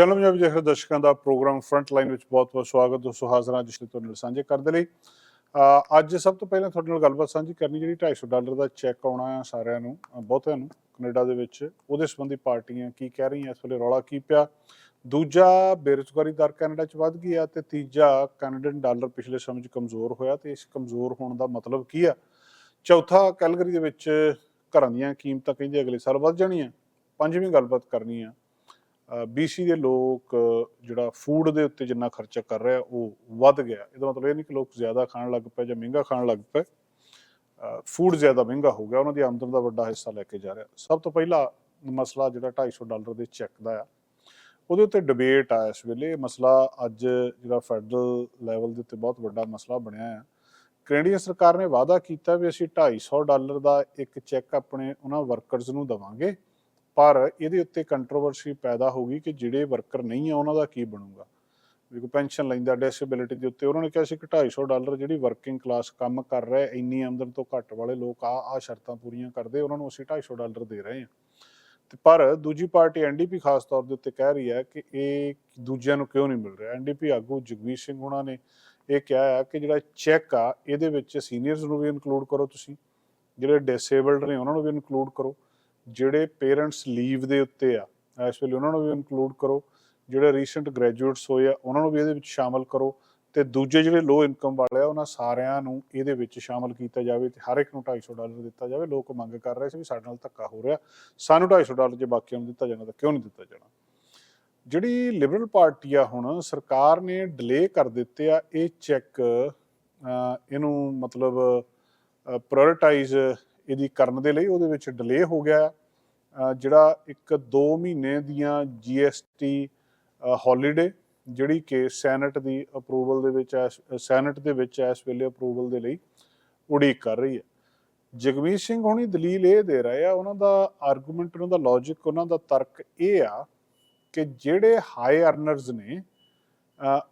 Channel Punjabi ਦੇਖ ਰਹੇ ਦਰਸ਼ਕਾਂ ਦਾ ਪ੍ਰੋਗਰਾਮ ਫਰੰਟ ਲਾਈਨ ਵਿੱਚ ਬਹੁਤ-ਬਹੁਤ ਸਵਾਗਤ, ਦੋਸਤੋ ਹਾਜ਼ਰ ਹਾਂ ਜਿਸ ਲਈ ਤੁਹਾਡੇ ਨਾਲ ਸਾਂਝੇ ਕਰਦੇ ਲਈ। ਅੱਜ ਸਭ ਤੋਂ ਪਹਿਲਾਂ ਤੁਹਾਡੇ ਨਾਲ ਗੱਲਬਾਤ ਸਾਂਝੀ ਕਰਨੀ ਜਿਹੜੀ 250 ਡਾਲਰ ਦਾ ਚੈੱਕ ਆਉਣਾ ਆ ਸਾਰਿਆਂ ਨੂੰ ਬਹੁਤਿਆਂ ਨੂੰ, ਕੈਨੇਡਾ ਦੇ ਵਿੱਚ, ਉਹਦੇ ਸੰਬੰਧੀ ਪਾਰਟੀਆਂ ਕੀ ਕਹਿ ਰਹੀਆਂ, ਇਸ ਵੇਲੇ ਰੌਲਾ ਕੀ ਪਿਆ? ਦੂਜਾ ਬੇਰੁਜ਼ਗਾਰੀ ਦਰ ਕੈਨੇਡਾ 'ਚ ਵੱਧ ਗਈ ਆ ਤੇ ਤੀਜਾ ਕੈਨੇਡੀਅਨ ਡਾਲਰ ਪਿਛਲੇ ਸਮੇਂ 'ਚ ਕਮਜ਼ੋਰ ਹੋਇਆ ਤੇ ਇਸ ਕਮਜ਼ੋਰ ਹੋਣ ਦਾ ਮਤਲਬ ਕੀ ਆ? ਚੌਥਾ ਕੈਲਗਰੀ ਦੇ ਵਿੱਚ ਘਰਾਂ ਦੀਆਂ ਕੀਮਤਾਂ ਕਹਿੰਦੇ ਅਗਲੇ ਸਾਲ ਵੱਧ ਜਾਣੀਆਂ, ਪੰਜਵੀਂ ਗੱਲਬਾਤ ਕਰਨੀ ਆ। ਬੀਸੀ ਦੇ ਲੋਕ, ਜਿਹੜਾ ਫੂਡ ਦੇ ਉੱਤੇ ਜਿੰਨਾ ਖਰਚਾ ਕਰ ਰਿਹਾ, ਉਹ ਵੱਧ ਗਿਆ। ਇਹਦਾ ਮਤਲਬ ਇਹ ਨਹੀਂ ਕਿ ਲੋਕ ਜ਼ਿਆਦਾ ਖਾਣ ਲੱਗ ਪਏ ਜਾਂ ਮਹਿੰਗਾ ਖਾਣ ਲੱਗ ਪਏ। ਫੂਡ ਜ਼ਿਆਦਾ ਮਹਿੰਗਾ ਹੋ ਗਿਆ, ਉਹਨਾਂ ਦੀ ਆਮਦਨ ਦਾ ਵੱਡਾ ਹਿੱਸਾ ਲੈ ਕੇ ਜਾ ਰਿਹਾ। ਸਭ ਤੋਂ ਪਹਿਲਾ ਮਸਲਾ ਜਿਹੜਾ 250 ਡਾਲਰ ਦੇ ਚੈੱਕ ਦਾ ਆ। ਉਹਦੇ ਉੱਤੇ ਡਿਬੇਟ ਆ ਇਸ ਵੇਲੇ। ਮਸਲਾ ਅੱਜ ਜਿਹੜਾ ਫੈਡਰਲ ਲੈਵਲ ਦੇ ਉੱਤੇ ਬਹੁਤ ਵੱਡਾ ਮਸਲਾ ਬਣਿਆ ਆ। ਕੈਨੇਡੀਅਨ ਸਰਕਾਰ ਨੇ ਵਾਅਦਾ ਕੀਤਾ ਵੀ ਅਸੀਂ 250 ਡਾਲਰ ਦਾ ਇੱਕ ਚੈੱਕ ਆਪਣੇ ਉਹਨਾਂ ਵਰਕਰਸ ਨੂੰ ਦਵਾਂਗੇ। ਪਰ ਇਹਦੇ ਉੱਤੇ ਕੰਟਰੋਵਰਸੀ ਪੈਦਾ ਹੋ ਗਈ ਕਿ ਜਿਹੜੇ ਵਰਕਰ ਨਹੀਂ ਆ, ਉਹਨਾਂ ਦਾ ਕੀ ਬਣੂਗਾ? ਵੀ ਕੋਈ ਪੈਨਸ਼ਨ ਲੈਂਦਾ ਡਿਸੇਬਿਲਿਟੀ ਦੇ ਉੱਤੇ ਉਹਨਾਂ ਨੇ ਕਿਹਾ ਸੀ ਕਿ 250 ਡਾਲਰ ਜਿਹੜੀ ਵਰਕਿੰਗ ਕਲਾਸ ਕੰਮ ਕਰ ਰਿਹਾ, ਇੰਨੀ ਆਮਦਨ ਤੋਂ ਘੱਟ ਵਾਲੇ ਲੋਕ ਆ ਆ ਸ਼ਰਤਾਂ ਪੂਰੀਆਂ ਕਰਦੇ, ਉਹਨਾਂ ਨੂੰ ਅਸੀਂ 250 ਡਾਲਰ ਦੇ ਰਹੇ ਹਾਂ। ਤੇ ਪਰ ਦੂਜੀ ਪਾਰਟੀ ਐਨਡੀਪੀ ਖਾਸ ਤੌਰ ਦੇ ਉੱਤੇ ਕਹਿ ਰਹੀ ਹੈ ਕਿ ਇਹ ਦੂਜਿਆਂ ਨੂੰ ਕਿਉਂ ਨਹੀਂ ਮਿਲ ਰਿਹਾ? ਐਨਡੀਪੀ ਆਗੂ ਜਗਵੀਰ ਸਿੰਘ ਉਹਨਾਂ ਨੇ ਇਹ ਕਿਹਾ ਹੈ ਕਿ ਜਿਹੜਾ ਚੈੱਕ ਆ, ਇਹਦੇ ਵਿੱਚ ਸੀਨੀਅਰਸ ਨੂੰ ਵੀ ਇਨਕਲੂਡ ਕਰੋ ਤੁਸੀਂ, ਜਿਹੜੇ ਡਿਸੇਬਲਡ ਨੇ, ਉਹਨਾਂ ਨੂੰ ਵੀ ਇਨਕਲੂਡ ਕਰੋ। ਜਿਹੜੇ ਪੇਰੈਂਟਸ ਲੀਵ ਦੇ ਉੱਤੇ ਆ, ਇਸ ਵੇਲੇ ਉਹਨਾਂ ਨੂੰ ਵੀ ਇਨਕਲੂਡ ਕਰੋ, ਜਿਹੜੇ ਰੀਸੈਂਟ ਗ੍ਰੈਜੂਏਟਸ ਹੋਏ ਆ, ਉਹਨਾਂ ਨੂੰ ਵੀ ਇਹਦੇ ਵਿੱਚ ਸ਼ਾਮਲ ਕਰੋ ਤੇ ਦੂਜੇ ਜਿਹੜੇ ਲੋ ਇਨਕਮ ਵਾਲੇ ਆ, ਉਹਨਾਂ ਸਾਰਿਆਂ ਨੂੰ ਇਹਦੇ ਵਿੱਚ ਸ਼ਾਮਲ ਕੀਤਾ ਜਾਵੇ ਤੇ ਹਰ ਇੱਕ ਨੂੰ 250 ਡਾਲਰ ਦਿੱਤਾ ਜਾਵੇ। ਲੋਕ ਮੰਗ ਕਰ ਰਹੇ ਸੀ ਵੀ ਸਾਡੇ ਨਾਲ ਧੱਕਾ ਹੋ ਰਿਹਾ, ਸਾਨੂੰ 250 ਡਾਲਰ ਜੇ ਬਾਕੀਆਂ ਨੂੰ ਦਿੱਤਾ ਜਾਣਾ ਤਾਂ ਕਿਉਂ ਨਹੀਂ ਦਿੱਤਾ ਜਾਣਾ? ਜਿਹੜੀ ਲਿਬਰਲ ਪਾਰਟੀ ਆ ਹੁਣ, ਸਰਕਾਰ ਨੇ ਡਿਲੇ ਕਰ ਦਿੱਤੇ ਆ, ਇਹ ਚੈੱਕ ਇਹਨੂੰ ਮਤਲਬ ਪ੍ਰਾਇੋਰਟਾਈਜ਼ ਇਹਦੀ ਕਰਨ ਦੇ ਲਈ ਉਹਦੇ ਵਿੱਚ ਡਿਲੇ ਹੋ ਗਿਆ ਜਿਹੜਾ ਇੱਕ 2 ਮਹੀਨੇ ਦੀਆਂ ਜੀਐਸਟੀ ਹੌਲੀਡੇ ਜਿਹੜੀ ਕਿ ਸੈਨੇਟ ਦੀ ਅਪਰੂਵਲ ਦੇ ਵਿੱਚ ਸੈਨੇਟ ਦੇ ਵਿੱਚ ਇਸ ਵੇਲੇ ਅਪਰੂਵਲ ਦੇ ਲਈ ਉਡੀਕ ਕਰ ਰਹੀ ਹੈ। ਜਗਮੀਤ ਸਿੰਘ ਹੁਣੀ ਦਲੀਲ ਇਹ ਦੇ ਰਹੇ ਆ, ਉਹਨਾਂ ਦਾ ਆਰਗੂਮੈਂਟ ਉਹਨਾਂ ਦਾ ਲੌਜੀਕ ਉਹਨਾਂ ਦਾ ਤਰਕ ਇਹ ਆ ਕਿ ਜਿਹੜੇ ਹਾਈ ਅਰਨਰਸ ਨੇ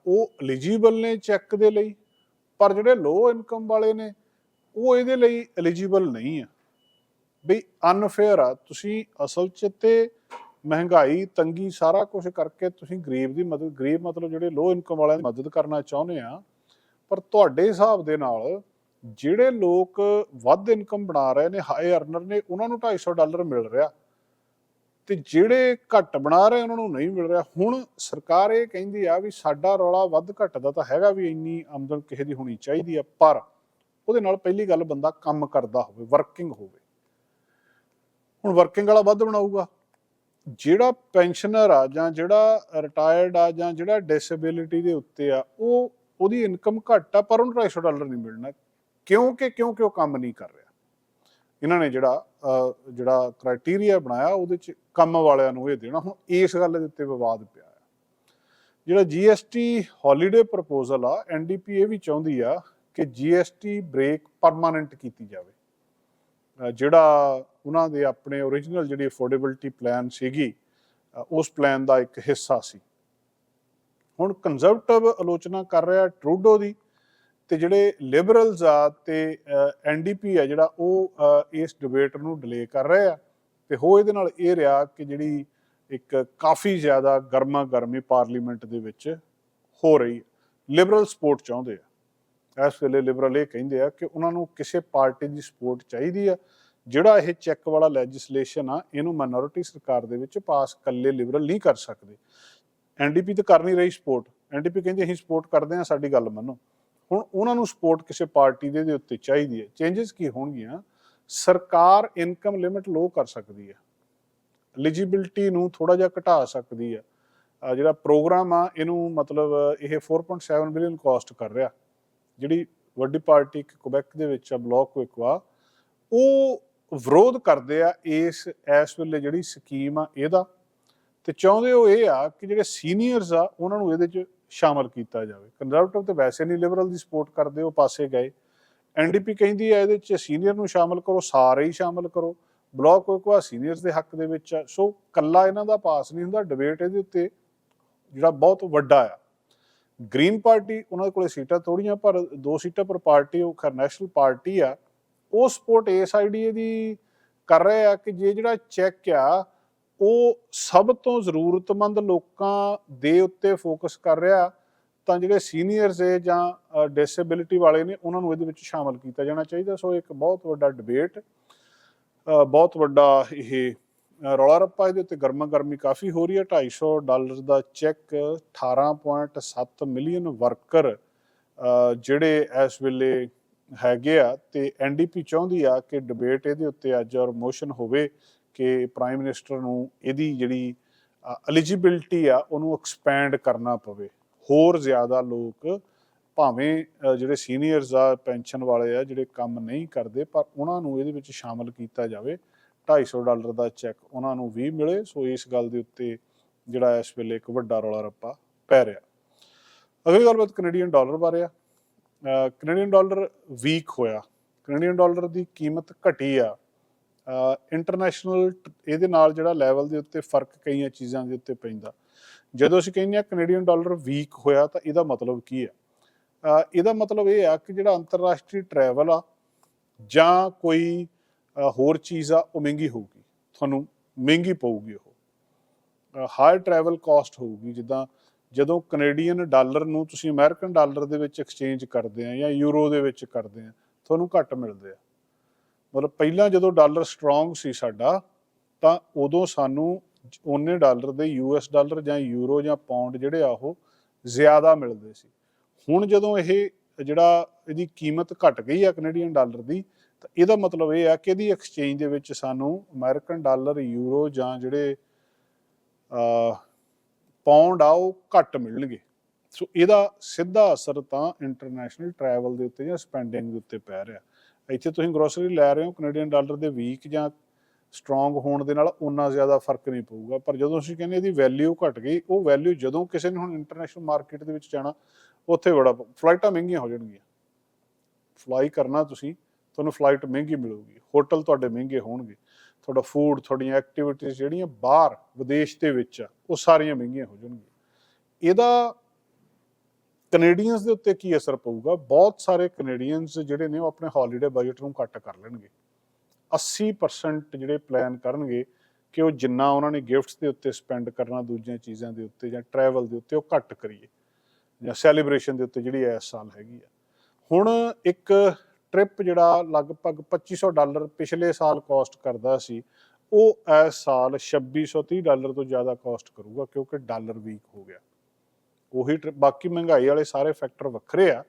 ਉਹ ਐਲੀਜੀਬਲ ਨੇ ਚੈੱਕ ਦੇ ਲਈ, ਪਰ ਜਿਹੜੇ ਲੋ ਇਨਕਮ ਵਾਲੇ ਨੇ ਉਹ ਇਹਦੇ ਲਈ ਐਲੀਜੀਬਲ ਨਹੀਂ ਆ। ਬਈ ਅਨਫੇਅਰ ਆ। ਤੁਸੀਂ ਅਸਲ 'ਚ ਤੇ ਮਹਿੰਗਾਈ, ਤੰਗੀ ਸਾਰਾ ਕੁਝ ਕਰਕੇ ਤੁਸੀਂ ਗਰੀਬ ਦੀ ਮਦਦ, ਗਰੀਬ ਮਤਲਬ ਜਿਹੜੇ ਲੋ ਇਨਕਮ ਵਾਲਿਆਂ ਦੀ ਮਦਦ ਕਰਨਾ ਚਾਹੁੰਦੇ ਆ, ਪਰ ਤੁਹਾਡੇ ਹਿਸਾਬ ਦੇ ਨਾਲ ਜਿਹੜੇ ਲੋਕ ਵੱਧ ਇਨਕਮ ਬਣਾ ਰਹੇ ਨੇ ਹਾਈ ਅਰਨਰ ਨੇ, ਉਹਨਾਂ ਨੂੰ 250 ਡਾਲਰ ਮਿਲ ਰਿਹਾ। ਤੇ ਜਿਹੜੇ ਘੱਟ ਬਣਾ ਰਹੇ, ਉਹਨਾਂ ਨੂੰ ਨਹੀਂ ਮਿਲ ਰਿਹਾ। ਹੁਣ ਸਰਕਾਰ ਇਹ ਕਹਿੰਦੀ ਆ ਵੀ ਸਾਡਾ ਰੌਲਾ ਵੱਧ ਘੱਟ ਦਾ ਤਾਂ ਹੈਗਾ ਵੀ ਇੰਨੀ ਆਮਦਨ ਕਿਸੇ ਦੀ ਹੋਣੀ ਚਾਹੀਦੀ ਆ, ਪਰ ਉਹਦੇ ਨਾਲ ਪਹਿਲੀ ਗੱਲ ਬੰਦਾ ਕੰਮ ਕਰਦਾ ਹੋਵੇ ਵਰਕਿੰਗ ਹੋਵੇ। ਹੁਣ ਵਰਕਿੰਗ ਵਾਲਾ ਵੱਧ ਬਣਾਊਗਾ। ਜਿਹੜਾ ਪੈਨਸ਼ਨਰ ਆ ਜਾਂ ਜਿਹੜਾ ਰਿਟਾਇਰਡ ਆ ਜਾਂ ਜਿਹੜਾ ਡਿਸੇਬਿਲਿਟੀ ਦੇ ਉੱਤੇ ਆ, ਉਹ ਉਹਦੀ ਇਨਕਮ ਘੱਟ ਆ, ਪਰ ਉਹਨੂੰ 250 ਡਾਲਰ ਨਹੀਂ ਮਿਲਣਾ। ਕਿਉਂਕਿ ਕਿਉਂਕਿ ਉਹ ਕੰਮ ਨਹੀਂ ਕਰ ਰਿਹਾ। ਇਹਨਾਂ ਨੇ ਜਿਹੜਾ ਜਿਹੜਾ ਕ੍ਰਾਈਟੇਰੀਆ ਬਣਾਇਆ, ਉਹਦੇ ਚ ਕੰਮ ਵਾਲਿਆਂ ਨੂੰ ਇਹ ਦੇਣਾ। ਹੁਣ ਇਸ ਗੱਲ ਦੇ ਉੱਤੇ ਵਿਵਾਦ ਪਿਆ ਹੈ ਜਿਹੜਾ ਜੀਐਸਟੀ ਹੌਲੀਡੇ ਪ੍ਰਪੋਜ਼ਲ ਆ ਐਨਡੀਪੀ ਵੀ ਚਾਹੁੰਦੀ ਆ ਕਿ ਜੀਐਸਟੀ ਬ੍ਰੇਕ ਪਰਮਾਨੈਂਟ ਕੀਤੀ ਜਾਵੇ। ਜਿਹੜਾ ਉਹਨਾਂ ਦੇ ਆਪਣੇ origignal ਜਿਹੜੀ ਅਫੋਰਡੇਬਿਲਟੀ ਪਲਾਨ ਸੀਗੀ ਉਸ ਪਲਾਨ ਦਾ ਇੱਕ ਹਿੱਸਾ ਸੀ। ਹੁਣ ਕੰਜ਼ਰਵੇਟਿਵ ਆਲੋਚਨਾ ਕਰ ਰਿਹਾ ਟਰੂਡੋ ਦੀ ਤੇ ਜਿਹੜੇ ਲਿਬਰਲਸ ਆ ਤੇ ਐਨਡੀਪੀ ਆ ਜਿਹੜਾ ਉਹ ਇਸ ਡਿਬੇਟ ਨੂੰ ਡਿਲੇ ਕਰ ਰਹੇ ਆ। ਤੇ ਹੋ ਇਹਦੇ ਨਾਲ ਇਹ ਰਿਹਾ ਕਿ ਜਿਹੜੀ ਇੱਕ ਕਾਫੀ ਜ਼ਿਆਦਾ ਗਰਮਾ ਗਰਮੀ ਪਾਰਲੀਮੈਂਟ ਦੇ ਵਿੱਚ ਹੋ ਰਹੀ ਹੈ। ਲਿਬਰਲ ਸਪੋਰਟ ਚਾਹੁੰਦੇ ਆ। ਇਸ ਵੇਲੇ ਲਿਬਰਲ ਇਹ ਕਹਿੰਦੇ ਆ ਕਿ ਉਹਨਾਂ ਨੂੰ ਕਿਸੇ ਪਾਰਟੀ ਦੀ ਸਪੋਰਟ ਚਾਹੀਦੀ ਆ, ਜਿਹੜਾ ਇਹ ਚੈੱਕ ਵਾਲਾ ਲੈਜਿਸਲੇਸ਼ਨ ਆ, ਇਹਨੂੰ ਮਾਈਨੋਰਿਟੀ ਸਰਕਾਰ ਦੇ ਵਿੱਚ ਪਾਸ ਕੱਲੇ ਲਿਬਰਲ ਨਹੀਂ ਕਰ ਸਕਦੇ। ਐਨਡੀਪੀ ਤਾਂ ਕਰ ਨਹੀਂ ਰਹੀ ਸਪੋਰਟ ਐਨਡੀਪੀ ਕਹਿੰਦੇ ਅਸੀਂ ਸਪੋਰਟ ਕਰਦੇ ਆ ਸਾਡੀ ਗੱਲ ਮੰਨੋ। ਹੁਣ ਉਹਨਾਂ ਨੂੰ ਸਪੋਰਟ ਕਿਸੇ ਪਾਰਟੀ ਦੇ ਉੱਤੇ ਚਾਹੀਦੀ ਹੈ ਚੇਂਜਸ ਕੀ ਹੋਣਗੀਆਂ? ਸਰਕਾਰ ਇਨਕਮ ਲਿਮਿਟ ਲੋ ਕਰ ਸਕਦੀ ਹੈ ਐਲੀਜੀਬਿਲਟੀ ਨੂੰ ਥੋੜਾ ਜਿਹਾ ਘਟਾ ਸਕਦੀ ਹੈ ਜਿਹੜਾ ਪ੍ਰੋਗਰਾਮ ਆ, ਇਹਨੂੰ ਮਤਲਬ ਇਹ 4.7 ਬਿਲੀਅਨ ਕਾਸਟ ਕਰ ਰਿਹਾ। ਜਿਹੜੀ ਵੱਡੀ ਪਾਰਟੀ ਕੁਬੈਕ ਦੇ ਵਿੱਚ ਆ, ਬਲਾਕ ਕੁਇਕਵਾ ਉਹ ਵਿਰੋਧ ਕਰਦੇ ਆ ਇਸ ਇਸ ਵੇਲੇ ਜਿਹੜੀ ਸਕੀਮ ਆ ਇਹਦਾ। ਤੇ ਚਾਹੁੰਦੇ ਉਹ ਇਹ ਆ ਕਿ ਜਿਹੜੇ ਸੀਨੀਅਰਸ ਆ, ਉਹਨਾਂ ਨੂੰ ਇਹਦੇ 'ਚ ਸ਼ਾਮਲ ਕੀਤਾ ਜਾਵੇ। ਕੰਜ਼ਰਵੇਟਿਵ ਤੇ ਵੈਸੇ ਨਹੀਂ ਲਿਬਰਲ ਦੀ ਸਪੋਰਟ ਕਰਦੇ, ਉਹ ਪਾਸੇ ਗਏ। ਐਨਡੀਪੀ ਕਹਿੰਦੀ ਹੈ ਇਹਦੇ 'ਚ ਸੀਨੀਅਰ ਨੂੰ ਸ਼ਾਮਲ ਕਰੋ, ਸਾਰੇ ਹੀ ਸ਼ਾਮਲ ਕਰੋ। ਬਲਾਕ ਕੋਈ ਕੋਈ ਸੀਨੀਅਰਸ ਦੇ ਹੱਕ ਦੇ ਵਿੱਚ ਆ। ਸੋ ਕੱਲਾ ਇਹਨਾਂ ਦਾ ਪਾਸ ਨਹੀਂ ਹੁੰਦਾ ਡਿਬੇਟ ਇਹਦੇ ਉੱਤੇ ਜਿਹੜਾ ਬਹੁਤ ਵੱਡਾ ਆ। ਗ੍ਰੀਨ ਪਾਰਟੀ ਉਹਨਾਂ ਦੇ ਕੋਲੇ ਸੀਟਾਂ ਥੋੜੀਆਂ ਪਰ ਦੋ ਸੀਟਾਂ ਪਰ ਪਾਰਟੀ, ਉਹ ਖਰ ਨੈਸ਼ਨਲ ਪਾਰਟੀ ਆ, ਉਹ ਸਪੋਰਟ ਇਸ ਆਈਡੀਏ ਦੀ ਕਰ ਰਹੇ ਆ ਕਿ ਜੇ ਜਿਹੜਾ ਚੈੱਕ ਆ, ਉਹ ਸਭ ਤੋਂ ਜ਼ਰੂਰਤਮੰਦ ਲੋਕਾਂ ਦੇ ਉੱਤੇ ਫੋਕਸ ਕਰ ਰਿਹਾ, ਤਾਂ ਜਿਹੜੇ ਸੀਨੀਅਰਸ ਏ ਜਾਂ ਡਿਸੇਬਿਲਿਟੀ ਵਾਲੇ ਨੇ, ਉਹਨਾਂ ਨੂੰ ਇਹਦੇ ਵਿੱਚ ਸ਼ਾਮਲ ਕੀਤਾ ਜਾਣਾ ਚਾਹੀਦਾ। ਸੋ ਇੱਕ ਬਹੁਤ ਵੱਡਾ ਡਿਬੇਟ ਬਹੁਤ ਵੱਡਾ ਇਹ ਰੌਲਾ ਰੱਪਾ ਇਹਦੇ ਉੱਤੇ ਗਰਮਾ ਗਰਮੀ ਕਾਫੀ ਹੋ ਰਹੀ ਹੈ। 250 ਡਾਲਰ ਦਾ ਚੈੱਕ 18.7 ਮਿਲੀਅਨ ਵਰਕਰ ਜਿਹੜੇ ਇਸ ਵੇਲੇ ਹੈਗੇ ਆ ਤੇ ਐਨਡੀਪੀ ਚਾਹੁੰਦੀ ਆ ਕਿ ਡਿਬੇਟ ਇਹਦੇ ਉੱਤੇ ਅੱਜ ਔਰ ਮੋਸ਼ਨ ਹੋਵੇ ਕਿ ਪ੍ਰਾਈਮ ਮਿਨਿਸਟਰ ਨੂੰ ਇਹਦੀ ਜਿਹੜੀ ਐਲੀਜੀਬਿਲਟੀ ਆ ਉਹਨੂੰ ਐਕਸਪੈਂਡ ਕਰਨਾ ਪਵੇ। ਹੋਰ ਜ਼ਿਆਦਾ ਲੋਕ ਭਾਵੇਂ ਜਿਹੜੇ ਸੀਨੀਅਰਸ ਆ, ਪੈਨਸ਼ਨ ਵਾਲੇ ਆ, ਜਿਹੜੇ ਕੰਮ ਨਹੀਂ ਕਰਦੇ, ਪਰ ਉਹਨਾਂ ਨੂੰ ਇਹਦੇ ਵਿੱਚ ਸ਼ਾਮਲ ਕੀਤਾ ਜਾਵੇ। 250 ਡਾਲਰ ਦਾ ਚੈੱਕ ਉਹਨਾਂ ਨੂੰ ਵੀ ਮਿਲੇ, ਸੋ ਇਸ ਗੱਲ ਦੇ ਉੱਤੇ ਜਿਹੜਾ ਇਸ ਵੇਲੇ ਇੱਕ ਵੱਡਾ ਰੌਲਾ ਰੱਪਾ ਪੈ ਰਿਹਾ। ਅਗਲੀ ਗੱਲਬਾਤ ਕੈਨੇਡੀਅਨ ਡਾਲਰ ਬਾਰੇ ਆ। ਕੈਨੇਡੀਅਨ ਡਾਲਰ ਵੀਕ ਹੋਇਆ। ਕੈਨੇਡੀਅਨ ਡਾਲਰ ਦੀ ਕੀਮਤ ਘਟੀ ਆ। ਇੰਟਰਨੈਸ਼ਨਲ ਇਹਦੇ ਨਾਲ ਜਿਹੜਾ ਲੈਵਲ ਦੇ ਉੱਤੇ ਫ਼ਰਕ ਕਈਆਂ ਚੀਜ਼ਾਂ ਦੇ ਉੱਤੇ ਪੈਂਦਾ। ਜਦੋਂ ਅਸੀਂ ਕਹਿੰਦੇ ਆ ਕੈਨੇਡੀਅਨ ਡਾਲਰ ਵੀਕ ਹੋਇਆ ਤਾਂ ਇਹਦਾ ਮਤਲਬ ਕੀ ਆ? ਇਹਦਾ ਮਤਲਬ ਇਹ ਆ ਕਿ ਜਿਹੜਾ ਅੰਤਰਰਾਸ਼ਟਰੀ ਟਰੈਵਲ ਆ ਜਾਂ ਕੋਈ ਹੋਰ ਚੀਜ਼ ਆ, ਉਹ ਮਹਿੰਗੀ ਹੋਊਗੀ। ਤੁਹਾਨੂੰ ਮਹਿੰਗੀ ਪਊਗੀ ਉਹ। ਹਾਈ ਟਰੈਵਲ ਕਾਸਟ ਹੋਊਗੀ। ਜਿੱਦਾਂ ਜਦੋਂ ਕੈਨੇਡੀਅਨ ਡਾਲਰ ਨੂੰ ਤੁਸੀਂ ਅਮਰੀਕਨ ਡਾਲਰ ਦੇ ਵਿੱਚ ਐਕਸਚੇਂਜ ਕਰਦੇ ਆ ਜਾਂ ਯੂਰੋ ਦੇ ਵਿੱਚ ਕਰਦੇ ਆ, ਤੁਹਾਨੂੰ ਘੱਟ ਮਿਲਦੇ ਆ। ਮਤਲਬ ਪਹਿਲਾਂ ਜਦੋਂ ਡਾਲਰ ਸਟਰੋਂਗ ਸੀ ਸਾਡਾ, ਤਾਂ ਉਦੋਂ ਸਾਨੂੰ ਉਹਨੇ ਡਾਲਰ ਦੇ ਯੂਐਸ ਡਾਲਰ ਜਾਂ ਯੂਰੋ ਜਾਂ ਪਾਉਂਡ ਜਿਹੜੇ ਆ ਉਹ ਜ਼ਿਆਦਾ ਮਿਲਦੇ ਸੀ। ਹੁਣ ਜਦੋਂ ਇਹ ਜਿਹੜਾ ਇਹਦੀ ਕੀਮਤ ਘਟ ਗਈ ਆ ਕੈਨੇਡੀਅਨ ਡਾਲਰ ਦੀ ਤਾਂ ਇਹਦਾ ਮਤਲਬ ਇਹ ਆ ਕਿ ਇਹਦੀ ਐਕਸਚੇਂਜ ਦੇ ਵਿੱਚ ਸਾਨੂੰ ਅਮਰੀਕਨ ਡਾਲਰ, ਯੂਰੋ ਜਾਂ ਜਿਹੜੇ ਪਾਉਂਡ ਆ ਉਹ ਘੱਟ ਮਿਲਣਗੇ। ਸੋ ਇਹਦਾ ਸਿੱਧਾ ਅਸਰ ਤਾਂ ਇੰਟਰਨੈਸ਼ਨਲ ਟਰੈਵਲ ਦੇ ਉੱਤੇ ਜਾਂ ਸਪੈਂਡਿੰਗ ਦੇ ਉੱਤੇ ਪੈ ਰਿਹਾ। ਇੱਥੇ ਤੁਸੀਂ ਗਰੋਸਰੀ ਲੈ ਰਹੇ ਹੋ ਕੈਨੇਡੀਅਨ ਡਾਲਰ ਦੇ ਵੀਕ ਜਾਂ ਸਟਰੋਂਗ ਹੋਣ ਦੇ ਨਾਲ ਉਨਾ ਜ਼ਿਆਦਾ ਫ਼ਰਕ ਨਹੀਂ ਪਊਗਾ। ਪਰ ਜਦੋਂ ਅਸੀਂ ਕਹਿੰਦੇ ਇਹਦੀ ਵੈਲਿਊ ਘਟ ਗਈ, ਉਹ ਵੈਲਿਊ ਜਦੋਂ ਕਿਸੇ ਨੇ ਹੁਣ ਇੰਟਰਨੈਸ਼ਨਲ ਮਾਰਕੀਟ ਦੇ ਵਿੱਚ ਜਾਣਾ, ਉੱਥੇ ਬੜਾ ਫਲਾਈਟਾਂ ਮਹਿੰਗੀਆਂ ਹੋ ਜਾਣਗੀਆਂ। ਫਲਾਈ ਕਰਨਾ ਤੁਸੀਂ ਤੁਹਾਨੂੰ ਫਲਾਈਟ ਮਹਿੰਗੀ ਮਿਲੂਗੀ ਹੋਟਲ ਤੁਹਾਡੇ ਮਹਿੰਗੇ ਹੋਣਗੇ। ਤੁਹਾਡਾ ਫੂਡ ਤੁਹਾਡੀਆਂ ਐਕਟੀਵਿਟੀਜ਼ ਜਿਹੜੀਆਂ ਬਾਹਰ ਵਿਦੇਸ਼ ਦੇ ਵਿੱਚ ਆ, ਉਹ ਸਾਰੀਆਂ ਮਹਿੰਗੀਆਂ ਹੋ ਜਾਣਗੀਆਂ। ਇਹਦਾ ਕੈਨੇਡੀਅਨਸ ਦੇ ਉੱਤੇ ਕੀ ਅਸਰ ਪਊਗਾ? ਬਹੁਤ ਸਾਰੇ ਕੈਨੇਡੀਅਨਸ ਜਿਹੜੇ ਨੇ ਉਹ ਆਪਣੇ ਹੌਲੀਡੇ ਬਜਟ ਨੂੰ ਕੱਟ ਕਰ ਲੈਣਗੇ। 80% ਜਿਹੜੇ ਪਲਾਨ ਕਰਨਗੇ ਕਿ ਉਹ ਜਿੰਨਾ ਉਹਨਾਂ ਨੇ ਗਿਫਟਸ ਦੇ ਉੱਤੇ ਸਪੈਂਡ ਕਰਨਾ ਦੂਜੀਆਂ ਚੀਜ਼ਾਂ ਦੇ ਉੱਤੇ ਜਾਂ ਟਰੈਵਲ ਦੇ ਉੱਤੇ, ਉਹ ਘੱਟ ਕਰੀਏ। ਜਾਂ ਸੈਲੀਬ੍ਰੇਸ਼ਨ ਦੇ ਉੱਤੇ ਜਿਹੜੀ ਇਸ ਸਾਲ ਹੈਗੀ ਆ। ਹੁਣ ਇੱਕ ਟ੍ਰਿਪ ਜਿਹੜਾ ਲਗਭਗ 2500 ਡਾਲਰ ਪਿਛਲੇ ਸਾਲ ਕਾਸਟ ਕਰਦਾ ਸੀ, ਉਹ ਇਸ ਸਾਲ 2630 ਡਾਲਰ ਤੋਂ ਜ਼ਿਆਦਾ ਕਾਸਟ ਕਰੂਗਾ ਕਿਉਂਕਿ ਡਾਲਰ ਵੀਕ ਹੋ ਗਿਆ। ਉਹੀ ਬਾਕੀ ਮਹਿੰਗਾਈ ਵਾਲੇ ਸਾਰੇ ਫੈਕਟਰ ਵੱਖਰੇ ਆ।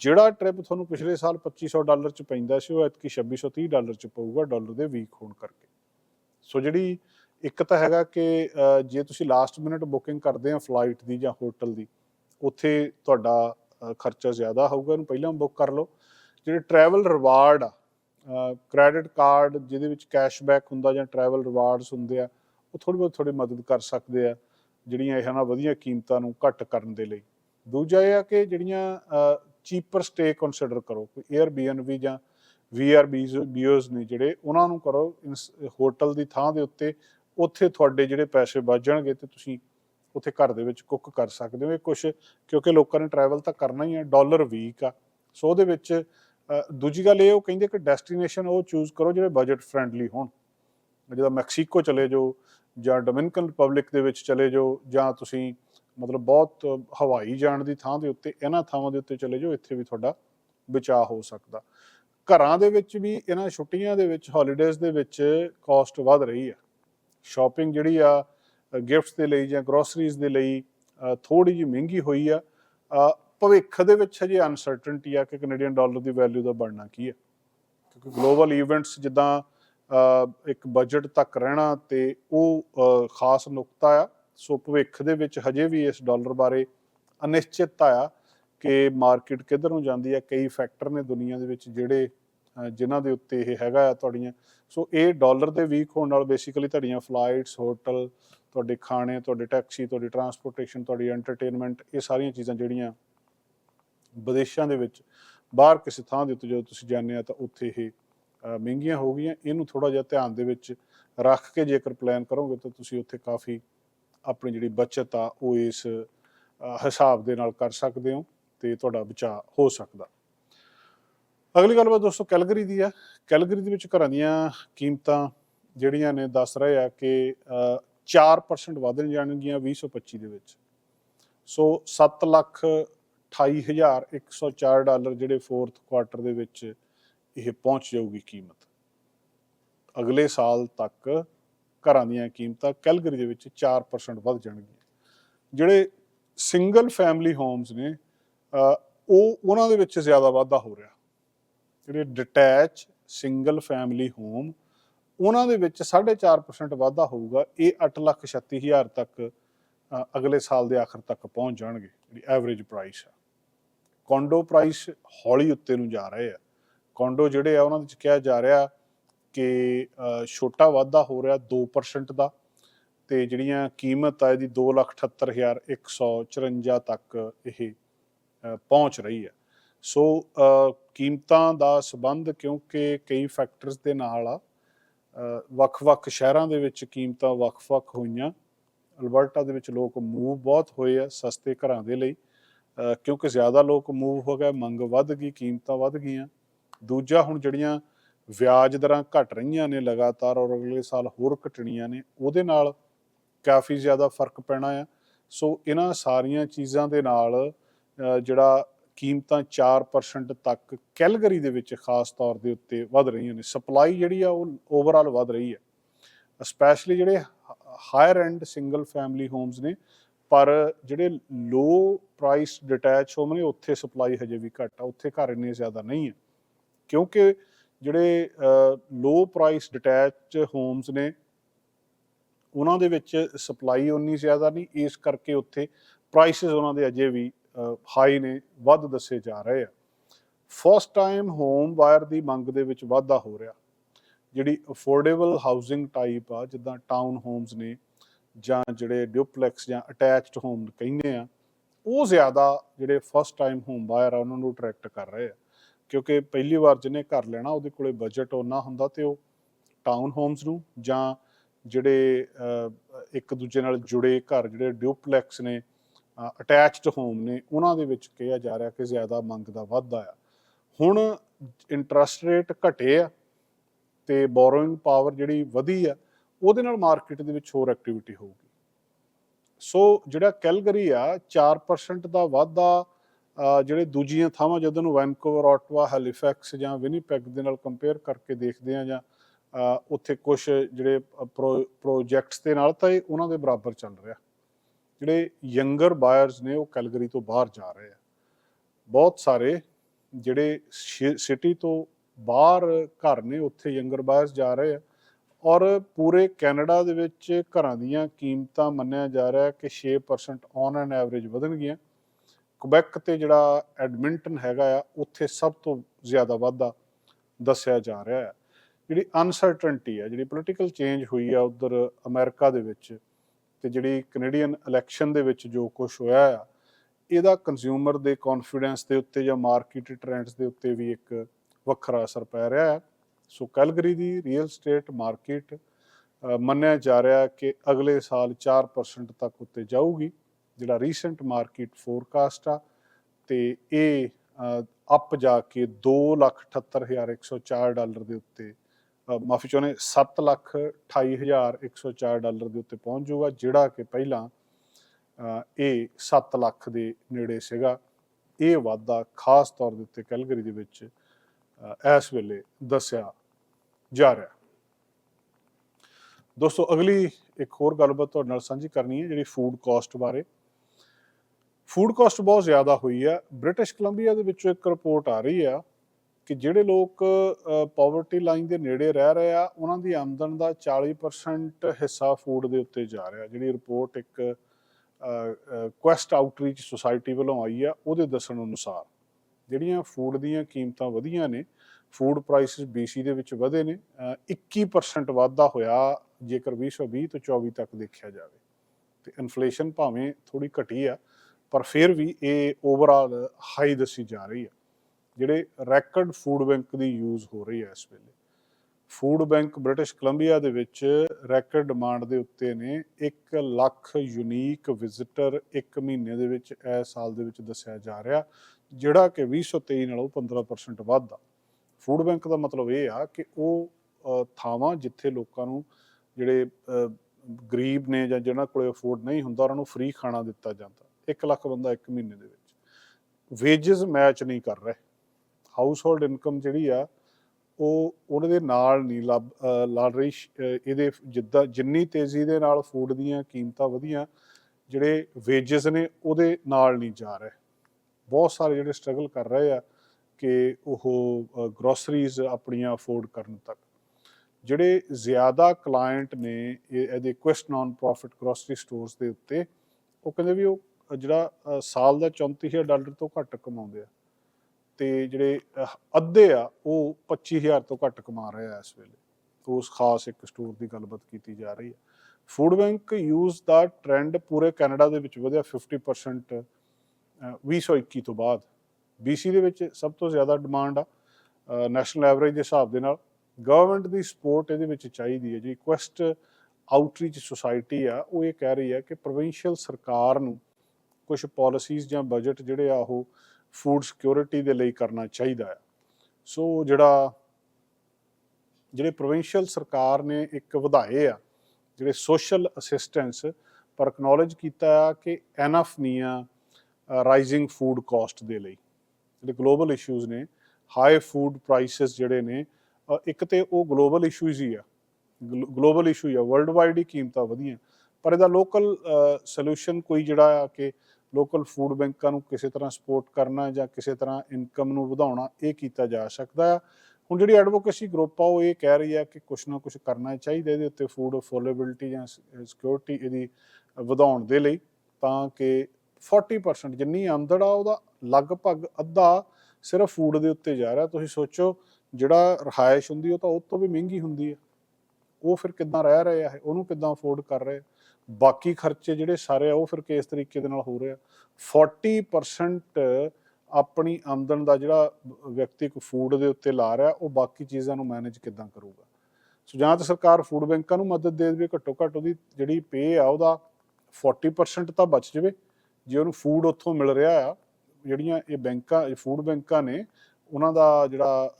ਜਿਹੜਾ ਟ੍ਰਿਪ ਤੁਹਾਨੂੰ ਪਿਛਲੇ ਸਾਲ 2500 ਡਾਲਰ ਚ ਪੈਂਦਾ ਸੀ, ਉਹ ਐਤਕੀ 2630 ਡਾਲਰ ਚ ਪਊਗਾ, ਡਾਲਰ ਦੇ ਵੀਕ ਹੋਣ ਕਰਕੇ। ਸੋ ਜਿਹੜੀ ਇੱਕ ਤਾਂ ਹੈਗਾ ਕਿ ਜੇ ਤੁਸੀਂ ਲਾਸਟ ਮਿੰਟ ਬੁਕਿੰਗ ਕਰਦੇ ਆ ਫਲਾਈਟ ਦੀ ਜਾਂ ਹੋਟਲ ਦੀ, ਉੱਥੇ ਤੁਹਾਡਾ ਖਰਚਾ ਜ਼ਿਆਦਾ ਹੋਊਗਾ, ਇਹਨੂੰ ਪਹਿਲਾਂ ਬੁੱਕ ਕਰ ਲਓ। ਜਿਹੜੇ ਟਰੈਵਲ ਰਿਵਾਰਡ ਆ ਕ੍ਰੈਡਿਟ ਕਾਰਡ ਜਿਹਦੇ ਵਿੱਚ ਕੈਸ਼ਬੈਕ ਹੁੰਦਾ ਜਾਂ ਟਰੈਵਲ ਰਿਵਾਰਡਸ ਹੁੰਦੇ ਆ, ਉਹ ਥੋੜੀ ਬਹੁਤ ਥੋੜੀ ਮਦਦ ਕਰ ਸਕਦੇ ਆ, ਜਿਹੜੀਆਂ ਇਹਨਾਂ ਵਧੀਆ ਕੀਮਤਾਂ ਨੂੰ ਘੱਟ ਕਰਨ ਦੇ ਲਈ। ਦੂਜਾ ਇਹ ਆ ਕਿ ਜਿਹੜੀਆਂ ਚੀਪਰ ਸਟੇ ਕੰਸੀਡਰ ਕਰੋ, ਕੋਈ Airbnb ਜਾਂ VRBs ਬੀਓਜ਼ ਨੇ ਜਿਹੜੇ, ਉਹਨਾਂ ਨੂੰ ਕਰੋ ਹੋਟਲ ਦੀ ਥਾਂ ਦੇ ਉੱਤੇ, ਉੱਥੇ ਤੁਹਾਡੇ ਜਿਹੜੇ ਪੈਸੇ ਬਚ ਜਾਣਗੇ ਤੇ ਤੁਸੀਂ ਉੱਥੇ ਘਰ ਦੇ ਵਿੱਚ ਕੁੱਕ ਕਰ ਸਕਦੇ ਹੋ। ਇਹ ਕੁਝ ਕਿਉਂਕਿ ਲੋਕਾਂ ਨੇ ਟਰੈਵਲ ਤਾਂ ਕਰਨਾ ਹੀ ਹੈ ਡਾਲਰ ਵੀਕ ਆ। ਸੋ ਉਹਦੇ ਵਿੱਚ ਦੂਜੀ ਗੱਲ ਇਹ ਉਹ ਕਹਿੰਦੇ ਕਿ ਡੈਸਟੀਨੇਸ਼ਨ ਉਹ ਚੂਜ਼ ਕਰੋ ਜਿਹੜੇ ਬਜਟ ਫ੍ਰੈਂਡਲੀ ਹੋਣ। ਜਿੱਦਾਂ ਮੈਕਸੀਕੋ ਚਲੇ ਜਾਓ ਜਾਂ ਡੋਮਿਨਿਕਨ ਰਿਪਬਲਿਕ ਦੇ ਵਿੱਚ ਚਲੇ ਜਾਓ ਜਾਂ ਤੁਸੀਂ ਮਤਲਬ ਬਹੁਤ ਹਵਾਈ ਜਾਣ ਦੀ ਥਾਂ ਦੇ ਉੱਤੇ ਇਹਨਾਂ ਥਾਵਾਂ ਦੇ ਉੱਤੇ ਚਲੇ ਜਾਓ, ਇੱਥੇ ਵੀ ਤੁਹਾਡਾ ਬਚਾਅ ਹੋ ਸਕਦਾ। ਘਰਾਂ ਦੇ ਵਿੱਚ ਵੀ ਇਹਨਾਂ ਛੁੱਟੀਆਂ ਦੇ ਵਿੱਚ ਹੌਲੀਡੇਜ਼ ਦੇ ਵਿੱਚ ਕਾਸਟ ਵਧ ਰਹੀ ਹੈ। ਸ਼ਾਪਿੰਗ ਜਿਹੜੀ ਆ ਗਿਫਟਸ ਦੇ ਲਈ ਜਾਂ ਗਰੋਸਰੀਜ਼ ਦੇ ਲਈ ਥੋੜੀ ਜਿਹੀ ਮਹਿੰਗੀ ਹੋਈ ਆ। ਭਵਿੱਖ ਦੇ ਵਿੱਚ ਹਜੇ ਅਨਸਰਟਨਟੀ ਆ ਕਿ ਕੈਨੇਡੀਅਨ ਡਾਲਰ ਦੀ ਵੈਲਿਊ ਦਾ ਬਣਨਾ ਕੀ ਹੈ। ਕਿਉਂਕਿ ਗਲੋਬਲ ਇਵੈਂਟਸ ਜਿੱਦਾਂ ਇੱਕ ਬਜਟ ਤੱਕ ਰਹਿਣਾ ਤੇ ਉਹ ਖਾਸ ਨੁਕਤਾ ਆ। ਸੋ ਭਵਿੱਖ ਦੇ ਵਿੱਚ ਹਜੇ ਵੀ ਇਸ ਡਾਲਰ ਬਾਰੇ ਅਨਿਸ਼ਚਿਤਤਾ ਆ ਕਿ ਮਾਰਕੀਟ ਕਿੱਧਰ ਨੂੰ ਜਾਂਦੀ ਹੈ ਕਈ ਫੈਕਟਰ ਨੇ ਦੁਨੀਆ ਦੇ ਵਿੱਚ ਜਿਹੜੇ ਅ, ਜਿਨ੍ਹਾਂ ਦੇ ਉੱਤੇ ਇਹ ਹੈਗਾ ਆ ਤੁਹਾਡੀਆਂ। ਸੋ ਇਹ ਡਾਲਰ ਦੇ ਵੀਕ ਹੋਣ ਨਾਲ ਬੇਸਿਕਲੀ ਤੁਹਾਡੀਆਂ ਫਲਾਈਟਸ ਹੋਟਲ ਤੁਹਾਡੇ ਖਾਣੇ ਤੁਹਾਡੇ ਟੈਕਸੀ ਤੁਹਾਡੀ ਟਰਾਂਸਪੋਰਟੇਸ਼ਨ ਤੁਹਾਡੀ ਐਂਟਰਟੇਨਮੈਂਟ ਇਹ ਸਾਰੀਆਂ ਚੀਜ਼ਾਂ ਜਿਹੜੀਆਂ ਵਿਦੇਸ਼ਾਂ ਦੇ ਵਿੱਚ ਬਾਹਰ ਕਿਸੇ ਥਾਂ ਦੇ ਉੱਤੇ ਜਦੋਂ ਤੁਸੀਂ ਜਾਂਦੇ ਆ ਤਾਂ ਉੱਥੇ ਇਹ ਮਹਿੰਗੀਆਂ ਹੋ ਗਈਆਂ। ਇਹਨੂੰ ਥੋੜਾ ਜਿਹਾ ਧਿਆਨ ਦੇ ਵਿੱਚ ਰੱਖ ਕੇ ਜੇਕਰ ਪਲਾਨ ਕਰੋਗੇ ਤਾਂ ਤੁਸੀਂ ਉੱਥੇ ਕਾਫੀ ਆਪਣੀ ਜਿਹੜੀ ਬਚਤ ਆ ਉਹ ਇਸ ਹਿਸਾਬ ਦੇ ਨਾਲ ਕਰ ਸਕਦੇ ਹੋ ਤੇ ਤੁਹਾਡਾ ਬਚਾਅ ਹੋ ਸਕਦਾ। ਅਗਲੀ ਗੱਲਬਾਤ ਦੋਸਤੋ ਕੈਲਗਰੀ ਦੀ ਆ। ਕੈਲਗਰੀ ਦੇ ਵਿੱਚ ਘਰਾਂ ਦੀਆਂ ਕੀਮਤਾਂ ਜਿਹੜੀਆਂ ਨੇ ਦੱਸ ਰਹੇ ਆ ਕਿ ਅ, 4% ਵਧ ਜਾਣਗੀਆਂ 2025 ਦੇ ਵਿੱਚ। ਸੋ 7 ਲੱਖ 28104 ਡਾਲਰ ਜਿਹੜੇ 4th ਕੁਆਟਰ ਦੇ ਵਿੱਚ ਇਹ ਪਹੁੰਚ ਜਾਊਗੀ ਕੀਮਤ। ਅਗਲੇ ਸਾਲ ਤੱਕ ਘਰਾਂ ਦੀਆਂ ਕੀਮਤਾਂ ਕੈਲਗਰੀ ਦੇ ਵਿੱਚ 4% ਵੱਧ ਜਾਣਗੀਆਂ। ਜਿਹੜੇ ਸਿੰਗਲ ਫੈਮਿਲੀ ਹੋਮਸ ਨੇ ਉਹ ਉਹਨਾਂ ਦੇ ਵਿੱਚ ਜ਼ਿਆਦਾ ਵਾਧਾ ਹੋ ਰਿਹਾ। ਜਿਹੜੇ ਡਿਟੈਚ ਸਿੰਗਲ ਫੈਮਿਲੀ ਹੋਮ ਉਹਨਾਂ ਦੇ ਵਿੱਚ 4.5% ਵਾਧਾ ਹੋਊਗਾ। ਇਹ 836000 ਤੱਕ ਅਗਲੇ ਸਾਲ ਦੇ ਆਖਰ ਤੱਕ ਪਹੁੰਚ ਜਾਣਗੇ, ਜਿਹੜੀ ਐਵਰੇਜ ਪ੍ਰਾਈਸ ਆ। ਕੋਂਡੋ ਪ੍ਰਾਈਸ ਹੌਲੀ ਉੱਤੇ ਨੂੰ ਜਾ ਰਹੇ ਆ। ਕੋਂਡੋ ਜਿਹੜੇ ਆ, ਉਹਨਾਂ ਵਿੱਚ ਕਿਹਾ ਜਾ ਰਿਹਾ ਕਿ ਛੋਟਾ ਵਾਧਾ ਹੋ ਰਿਹਾ 2% ਦਾ ਤੇ ਜਿਹੜੀਆਂ ਕੀਮਤ ਆ, ਇਹਦੀ 274154 ਤੱਕ ਇਹ ਪਹੁੰਚ ਰਹੀ ਹੈ ਸੋ ਕੀਮਤਾਂ ਦਾ ਸਬੰਧ ਕਿਉਂਕਿ ਕਈ ਫੈਕਟਰਸ ਦੇ ਨਾਲ ਆ ਵੱਖ-ਵੱਖ ਸ਼ਹਿਰਾਂ ਦੇ ਵਿੱਚ ਕੀਮਤਾਂ ਵੱਖ-ਵੱਖ ਹੋਈਆਂ। ਅਲਬਰਟਾ ਦੇ ਵਿੱਚ ਲੋਕ ਮੂਵ ਬਹੁਤ ਹੋਏ ਆ ਸਸਤੇ ਘਰਾਂ ਦੇ ਲਈ ਕਿਉਂਕਿ ਜ਼ਿਆਦਾ ਲੋਕ ਮੂਵ ਹੋ ਗਏ, ਮੰਗ ਵੱਧ ਗਈ, ਕੀਮਤਾਂ ਵੱਧ ਗਈਆਂ। ਦੂਜਾ ਹੁਣ ਜਿਹੜੀਆਂ ਵਿਆਜ ਦਰਾਂ ਘਟ ਰਹੀਆਂ ਨੇ ਲਗਾਤਾਰ ਔਰ ਅਗਲੇ ਸਾਲ ਹੋਰ ਘਟਣੀਆਂ ਨੇ, ਉਹਦੇ ਨਾਲ ਕਾਫੀ ਜ਼ਿਆਦਾ ਫ਼ਰਕ ਪੈਣਾ ਆ। ਸੋ ਇਹਨਾਂ ਸਾਰੀਆਂ ਚੀਜ਼ਾਂ ਦੇ ਨਾਲ ਜਿਹੜਾ ਕੀਮਤਾਂ 4% ਤੱਕ ਕੈਲਗਰੀ ਦੇ ਵਿੱਚ ਖਾਸ ਤੌਰ ਦੇ ਉੱਤੇ ਵੱਧ ਰਹੀਆਂ ਨੇ। ਸਪਲਾਈ ਜਿਹੜੀ ਆ ਉਹ ਓਵਰਆਲ ਵੱਧ ਰਹੀ ਹੈ। ਸਪੈਸ਼ਲੀ ਜਿਹੜੇ higher end single family homes ਨੇ, ਪਰ ਜਿਹੜੇ ਲੋ ਪ੍ਰਾਈਸ ਡਿਟੈਚ ਹੋਮ ਨੇ, ਉੱਥੇ ਸਪਲਾਈ ਹਜੇ ਵੀ ਘੱਟ ਆ, ਉੱਥੇ ਘਰ ਇੰਨੇ ਜ਼ਿਆਦਾ ਨਹੀਂ ਹੈ। ਕਿਉਂਕਿ ਜਿਹੜੇ ਲੋ ਪ੍ਰਾਈਸ ਡਿਟੈਚ ਹੋਮਸ ਨੇ, ਉਹਨਾਂ ਦੇ ਵਿੱਚ ਸਪਲਾਈ ਉਨੀ ਜ਼ਿਆਦਾ ਨਹੀਂ, ਇਸ ਕਰਕੇ ਉੱਥੇ ਪ੍ਰਾਈਸਸ ਉਹਨਾਂ ਦੇ ਅਜੇ ਵੀ ਹਾਈ ਨੇ, ਵੱਧ ਦੱਸੇ ਜਾ ਰਹੇ ਆ। ਫਸਟ ਟਾਈਮ ਹੋਮ ਬਾਇਰ ਦੀ ਮੰਗ ਦੇ ਵਿੱਚ ਵਾਧਾ ਹੋ ਰਿਹਾ। ਜਿਹੜੀ ਅਫੋਰਡੇਬਲ ਹਾਊਸਿੰਗ ਟਾਈਪ ਆ, ਜਿੱਦਾਂ ਟਾਊਨ ਹੋਮਸ ਨੇ ਜਾਂ ਜਿਹੜੇ ਡਿਊਪਲੈਕਸ ਜਾਂ ਅਟੈਚਡ ਹੋਮ ਕਹਿੰਦੇ ਆ, ਉਹ ਜ਼ਿਆਦਾ ਜਿਹੜੇ ਫਸਟ ਟਾਈਮ ਹੋਮ ਬਾਇਰ ਆ, ਉਹਨਾਂ ਨੂੰ ਅਟਰੈਕਟ ਕਰ ਰਹੇ ਆ। ਕਿਉਂਕਿ ਪਹਿਲੀ ਵਾਰ ਜਿਹਨੇ ਘਰ ਲੈਣਾ, ਉਹਦੇ ਕੋਲੇ ਬਜਟ ਉਹਨਾਂ ਹੁੰਦਾ ਤੇ ਉਹ ਟਾਊਨ ਹੋਮਸ ਨੂੰ ਜਾਂ ਜਿਹੜੇ ਇੱਕ ਦੂਜੇ ਨਾਲ ਜੁੜੇ ਘਰ, ਜਿਹੜੇ ਡਿਊਪਲੈਕਸ ਨੇ ਅਟੈਚਡ ਹੋਮ ਨੇ, ਉਹਨਾਂ ਦੇ ਵਿੱਚ ਕਿਹਾ ਜਾ ਰਿਹਾ ਕਿ ਜ਼ਿਆਦਾ ਮੰਗ ਦਾ ਵਾਧਾ ਆ। ਹੁਣ ਇੰਟਰਸਟ ਰੇਟ ਘਟੇ ਆ ਤੇ ਬੋਰੋਇੰਗ ਪਾਵਰ ਜਿਹੜੀ ਵਧੀ ਆ ਉਹਦੇ ਨਾਲ ਮਾਰਕੀਟ ਦੇ ਵਿੱਚ ਹੋਰ ਐਕਟੀਵਿਟੀ ਹੋਊਗੀ। ਸੋ ਜਿਹੜਾ ਕੈਲਗਰੀ ਆ 4% ਦਾ ਵਾਧਾ ਅ, ਜਿਹੜੇ ਦੂਜੀਆਂ ਥਾਵਾਂ ਜਦੋਂ ਨੂੰ ਵੈਨਕੂਵਰ ਆਟਵਾ ਹੈਲੀਫੈਕਸ ਜਾਂ ਵਿਨੀਪੈਗ ਦੇ ਨਾਲ ਕੰਪੇਅਰ ਕਰਕੇ ਦੇਖਦੇ ਆ ਜਾਂ ਉੱਥੇ ਕੁਝ ਜਿਹੜੇ ਪ੍ਰੋਜੈਕਟਸ ਦੇ ਨਾਲ ਤਾਂ ਇਹ ਉਹਨਾਂ ਦੇ ਬਰਾਬਰ ਚੱਲ ਰਿਹਾ। ਜਿਹੜੇ ਯੰਗਰ ਬਾਇਰਸ ਨੇ ਉਹ ਕੈਲਗਰੀ ਤੋਂ ਬਾਹਰ ਜਾ ਰਹੇ ਆ। ਬਹੁਤ ਸਾਰੇ ਜਿਹੜੇ ਸਿਟੀ ਤੋਂ ਬਾਹਰ ਘਰ ਨੇ, ਉੱਥੇ ਯੰਗਰ ਬਾਇਰਸ ਜਾ ਰਹੇ ਆ ਔਰ ਪੂਰੇ ਕੈਨੇਡਾ ਦੇ ਵਿੱਚ ਘਰਾਂ ਦੀਆਂ ਕੀਮਤਾਂ ਮੰਨਿਆ ਜਾ ਰਿਹਾ ਕਿ 6% ਔਨ ਐਨ ਐਵਰੇਜ ਵਧਣਗੀਆਂ ਕੁਬੈਕ ਤੇ ਜਿਹੜਾ ਐਡਮਿੰਟਨ ਹੈਗਾ ਆ, ਉੱਥੇ ਸਭ ਤੋਂ ਜ਼ਿਆਦਾ ਵਾਧਾ ਦੱਸਿਆ ਜਾ ਰਿਹਾ ਹੈ ਜਿਹੜੀ ਅਨਸਰਟਨਟੀ ਹੈ ਜਿਹੜੀ ਪੋਲੀਟੀਕਲ ਚੇਂਜ ਹੋਈ ਆ ਉਧਰ ਅਮਰੀਕਾ ਦੇ ਵਿੱਚ ਤੇ ਜਿਹੜੀ ਕੈਨੇਡੀਅਨ ਇਲੈਕਸ਼ਨ ਦੇ ਵਿੱਚ ਜੋ ਕੁਝ ਹੋਇਆ ਆ, ਇਹਦਾ ਕੰਜ਼ਿਊਮਰ ਦੇ ਕੌਨਫੀਡੈਂਸ ਦੇ ਉੱਤੇ ਜਾਂ ਮਾਰਕੀਟ ਟ੍ਰੈਂਡਸ ਦੇ ਉੱਤੇ ਵੀ ਇੱਕ ਵੱਖਰਾ ਅਸਰ ਪੈ ਰਿਹਾ ਹੈ। ਸੋ ਕੈਲਗਰੀ ਦੀ ਰੀਅਲ ਸਟੇਟ ਮਾਰਕੀਟ ਮੰਨਿਆ ਜਾ ਰਿਹਾ ਕਿ ਅਗਲੇ ਸਾਲ 4% ਤੱਕ ਉੱਤੇ ਜਾਊਗੀ, ਜਿਹੜਾ ਰੀਸੈਂਟ ਮਾਰਕੀਟ ਫੋਰਕਾਸਟ ਆ। ਤੇ ਇਹ ਅਪ ਜਾ ਕੇ 278104 ਡਾਲਰ ਦੇ ਉੱਤੇ ਮਾਫੀ ਚਾਹੁੰਦੇ 728104 ਡਾਲਰ ਦੇ ਉੱਤੇ ਪਹੁੰਚ ਜਾਊਗਾ, ਜਿਹੜਾ ਕਿ ਪਹਿਲਾਂ ਇਹ 7 ਲੱਖ ਦੇ ਨੇੜੇ ਸੀਗਾ। ਇਹ ਵਾਧਾ ਖਾਸ ਤੌਰ ਦੇ ਉੱਤੇ ਕੈਲਗਰੀ ਦੇ ਵਿੱਚ ਇਸ ਵੇਲੇ ਦੱਸਿਆ ਜਾ ਰਿਹਾ ਦੋਸਤੋ, ਅਗਲੀ ਇੱਕ ਹੋਰ ਗੱਲਬਾਤ ਤੁਹਾਡੇ ਨਾਲ ਸਾਂਝੀ ਕਰਨੀ ਹੈ, ਜਿਹੜੀ ਫੂਡ ਕਾਸਟ ਬਾਰੇ। ਫੂਡ ਕਾਸਟ ਬਹੁਤ ਜ਼ਿਆਦਾ ਹੋਈ ਹੈ। ਬ੍ਰਿਟਿਸ਼ ਕੋਲੰਬੀਆ ਦੇ ਵਿੱਚੋਂ ਇੱਕ ਰਿਪੋਰਟ ਆ ਰਹੀ ਆ ਕਿ ਜਿਹੜੇ ਲੋਕ ਪਾਵਰਟੀ ਲਾਈਨ ਦੇ ਨੇੜੇ ਰਹਿ ਰਹੇ ਆ, ਉਹਨਾਂ ਦੀ ਆਮਦਨ ਦਾ 40% ਹਿੱਸਾ ਫੂਡ ਦੇ ਉੱਤੇ ਜਾ ਰਿਹਾ ਜਿਹੜੀ ਰਿਪੋਰਟ ਇੱਕ ਕੁਐਸਟ ਆਊਟਰੀਚ ਸੁਸਾਇਟੀ ਵੱਲੋਂ ਆਈ ਆ, ਉਹਦੇ ਦੱਸਣ ਅਨੁਸਾਰ। ਜਿਹੜੀਆਂ ਫੂਡ ਦੀਆਂ ਕੀਮਤਾਂ ਵਧੀਆਂ ਨੇ ਫੂਡ ਪ੍ਰਾਈਸਸ BC ਦੇ ਵਿੱਚ ਵਧੇ ਨੇ ਅ, 21% ਵਾਧਾ ਹੋਇਆ ਜੇਕਰ 2020 ਤੋਂ 24 ਤੱਕ ਦੇਖਿਆ ਜਾਵੇ। ਤੇ ਇਨਫਲੇਸ਼ਨ ਭਾਵੇਂ ਥੋੜੀ ਘਟੀ ਆ ਪਰ ਫਿਰ ਵੀ ਇਹ ਓਵਰਆਲ ਹਾਈ ਦੱਸੀ ਜਾ ਰਹੀ ਹੈ ਜਿਹੜੇ ਰੈਕਰਡ ਫੂਡ ਬੈਂਕ ਦੀ ਯੂਜ਼ ਹੋ ਰਹੀ ਹੈ ਇਸ ਵੇਲੇ। ਫੂਡ ਬੈਂਕ ਬ੍ਰਿਟਿਸ਼ ਕੋਲੰਬੀਆ ਦੇ ਵਿੱਚ ਰੈਕਰਡ ਡਿਮਾਂਡ ਦੇ ਉੱਤੇ ਨੇ 1 ਲੱਖ ਯੂਨੀਕ ਵਿਜ਼ਿਟਰ ਇੱਕ ਮਹੀਨੇ ਦੇ ਵਿੱਚ ਇਸ ਸਾਲ ਦੇ ਵਿੱਚ ਦੱਸਿਆ ਜਾ ਰਿਹਾ। ਜਿਹੜਾ ਕਿ 2023 ਨਾਲੋਂ 15% ਵੱਧ ਫੂਡ ਬੈਂਕ ਦਾ ਮਤਲਬ ਇਹ ਆ ਕਿ ਉਹ ਥਾਵਾਂ ਜਿੱਥੇ ਲੋਕਾਂ ਨੂੰ ਜਿਹੜੇ ਗਰੀਬ ਨੇ ਜਾਂ ਜਿਹਨਾਂ ਕੋਲੇ ਅਫੋਰਡ ਨਹੀਂ ਹੁੰਦਾ, ਉਹਨਾਂ ਨੂੰ ਫ੍ਰੀ ਖਾਣਾ ਦਿੱਤਾ ਜਾਂਦਾ। 1 ਲੱਖ ਬੰਦਾ ਇੱਕ ਮਹੀਨੇ ਦੇ ਵਿੱਚ। ਵੇਜਸ ਮੈਚ ਨਹੀਂ ਕਰ ਰਹੇ। ਹਾਊਸ ਹੋਲਡ ਇਨਕਮ ਜਿਹੜੀ ਆ, ਉਹ ਉਹਨਾਂ ਦੇ ਨਾਲ ਨਹੀਂ ਲੱਭ ਲੜ ਰਹੀ। ਇਹਦੇ ਜਿੱਦਾਂ ਜਿੰਨੀ ਤੇਜ਼ੀ ਦੇ ਨਾਲ ਫੂਡ ਦੀਆਂ ਕੀਮਤਾਂ ਵਧੀਆਂ, ਜਿਹੜੇ ਵੇਜਸ ਨੇ ਉਹਦੇ ਨਾਲ ਨਹੀਂ ਜਾ ਰਹੇ। ਬਹੁਤ ਸਾਰੇ ਜਿਹੜੇ ਸਟਰਗਲ ਕਰ ਰਹੇ ਆ ਕਿ ਉਹ ਗਰੋਸਰੀਜ਼ ਆਪਣੀਆਂ ਅਫੋਰਡ ਕਰਨ ਤੱਕ। ਜਿਹੜੇ ਜ਼ਿਆਦਾ ਕਲਾਇੰਟ ਨੇ ਇਹਦੇ Quest non profit grocery stores ਦੇ ਉੱਤੇ, ਉਹ ਕਹਿੰਦੇ ਵੀ ਉਹ, ਜਿਹੜਾ ਸਾਲ ਦਾ 34000 ਡਾਲਰ ਤੋਂ ਘੱਟ ਕਮਾਉਂਦੇ ਆ। ਤੇ ਜਿਹੜੇ ਅੱਧੇ ਆ, ਉਹ 25000 ਤੋਂ ਘੱਟ ਕਮਾ ਰਹੇ ਆ ਇਸ ਵੇਲੇ। ਉਸ ਖਾਸ ਇੱਕ ਸਟੋਰ ਦੀ ਗੱਲਬਾਤ ਕੀਤੀ ਜਾ ਰਹੀ ਹੈ ਫੂਡ ਬੈਂਕ ਯੂਜ਼ ਦਾ ਟ੍ਰੈਂਡ ਪੂਰੇ ਕੈਨੇਡਾ ਦੇ ਵਿੱਚ ਵਧਿਆ 50% 2021 ਤੋਂ ਬਾਅਦ BC ਦੇ ਵਿੱਚ ਸਭ ਤੋਂ ਜ਼ਿਆਦਾ ਡਿਮਾਂਡ ਆ ਨੈਸ਼ਨਲ ਐਵਰੇਜ ਦੇ ਹਿਸਾਬ ਦੇ ਨਾਲ। ਗਵਰਨਮੈਂਟ ਦੀ ਸਪੋਰਟ ਇਹਦੇ ਵਿੱਚ ਚਾਹੀਦੀ ਹੈ ਜੀ। ਕੁਐਸਟ ਆਊਟਰੀਚ ਸੁਸਾਇਟੀ ਆ, ਉਹ ਇਹ ਕਹਿ ਰਹੀ ਹੈ ਕਿ ਪ੍ਰੋਵਿੰਸ਼ੀਅਲ ਸਰਕਾਰ ਨੂੰ ਕੁਝ ਪਾਲਿਸੀਜ਼ ਜਾਂ ਬਜਟ ਜਿਹੜੇ ਆ, ਉਹ ਫੂਡ ਸਿਕਿਉਰਿਟੀ ਦੇ ਲਈ ਕਰਨਾ ਚਾਹੀਦਾ ਹੈ। ਸੋ ਜਿਹੜਾ, ਜਿਹੜੇ ਪ੍ਰੋਵਿੰਸ਼ੀਅਲ ਸਰਕਾਰ ਨੇ ਇੱਕ ਵਧਾਏ ਆ, ਜਿਹੜੇ ਸੋਸ਼ਲ ਅਸਿਸਟੈਂਸ ਪਰ ਅਕਨੋਲਜ ਕੀਤਾ ਆ ਕਿ ਐਨਫ ਨਹੀਂ ਆ ਰਾਈਜ਼ਿੰਗ ਫੂਡ ਕਾਸਟ ਦੇ ਲਈ। ਜਿਹੜੇ ਗਲੋਬਲ ਇਸ਼ੂਜ਼ ਨੇ ਹਾਈ ਫੂਡ ਪ੍ਰਾਈਸਸ ਜਿਹੜੇ ਨੇ ਇੱਕ ਤੇ ਉਹ ਗਲੋਬਲ ਇਸ਼ੂਜ਼ ਹੀ ਆ। ਗਲੋਬਲ ਇਸ਼ੂ ਆ। ਵਰਲਡ ਵਾਈਡ ਹੀ ਕੀਮਤਾਂ ਵਧੀਆਂ। ਪਰ ਇਹਦਾ ਲੋਕਲ ਸੋਲੂਸ਼ਨ ਕੋਈ ਜਿਹੜਾ ਆ ਕਿ ਲੋਕਲ ਫੂਡ ਬੈਂਕਾਂ ਨੂੰ ਕਿਸੇ ਤਰ੍ਹਾਂ ਸਪੋਰਟ ਕਰਨਾ ਜਾਂ ਕਿਸੇ ਤਰ੍ਹਾਂ ਇਨਕਮ ਨੂੰ ਵਧਾਉਣਾ, ਇਹ ਕੀਤਾ ਜਾ ਸਕਦਾ ਆ। ਹੁਣ ਜਿਹੜੀ ਐਡਵੋਕੇਸੀ ਗਰੁੱਪ ਆ, ਉਹ ਇਹ ਕਹਿ ਰਹੀ ਆ ਕਿ ਕੁਛ ਨਾ ਕੁਛ ਕਰਨਾ ਚਾਹੀਦਾ ਇਹਦੇ ਉੱਤੇ ਫੂਡ ਅਫੋਰਡੇਬਿਲਟੀ ਜਾਂ ਸਿਕਿਉਰਿਟੀ ਇਹਦੀ ਵਧਾਉਣ ਦੇ ਲਈ, ਤਾਂ ਕਿ 40% ਜਿੰਨੀ ਆਮਦਨ ਆ, ਉਹਦਾ ਲਗਭਗ ਅੱਧਾ ਸਿਰਫ ਫੂਡ ਦੇ ਉੱਤੇ ਜਾ ਰਿਹਾ। ਤੁਸੀਂ ਸੋਚੋ, ਜਿਹੜਾ ਰਹਾਇਸ਼ ਹੁੰਦੀ, ਉਹ ਤਾਂ ਉਹ ਤੋਂ ਵੀ ਮਹਿੰਗੀ ਹੁੰਦੀ ਹੈ ਉਹ ਫਿਰ ਕਿੱਦਾਂ ਰਹਿ ਰਹੇ ਆ, ਉਹਨੂੰ ਕਿੱਦਾਂ ਅਫੋਰਡ ਕਰ ਰਹੇ ਬਾਕੀ ਖਰਚੇ ਜਿਹੜੇ ਸਾਰੇ ਆ, ਉਹ ਫਿਰ ਕਿਸ ਤਰੀਕੇ ਦੇ ਨਾਲ ਹੋ ਰਹੇ ਆ? 40% ਆਪਣੀ ਆਮਦਨ ਦਾ ਜਿਹੜਾ ਵਿਅਕਤੀ ਕੋ ਫੂਡ ਦੇ ਉੱਤੇ ਲਾ ਰਿਹਾ, ਉਹ ਬਾਕੀ ਚੀਜ਼ਾਂ ਨੂੰ ਮੈਨੇਜ ਕਿੱਦਾਂ ਕਰੂਗਾ? ਸੋ ਜਾਂ ਤਾਂ ਸਰਕਾਰ ਫੂਡ ਬੈਂਕਾਂ ਨੂੰ ਮਦਦ ਦੇ ਦੇਵੇ, ਘੱਟੋ ਘੱਟ ਉਹਦੀ ਜਿਹੜੀ ਪੇ ਆ, ਉਹਦਾ 40% ਤਾਂ ਬਚ ਜਾਵੇ। ਜੇ ਉਹਨੂੰ ਫੂਡ ਉੱਥੋਂ ਮਿਲ ਰਿਹਾ ਆ, ਜਿਹੜੀਆਂ ਇਹ ਬੈਂਕਾਂ ਫੂਡ ਬੈਂਕਾਂ ਨੇ, ਉਹਨਾਂ ਦਾ ਜਿਹੜਾ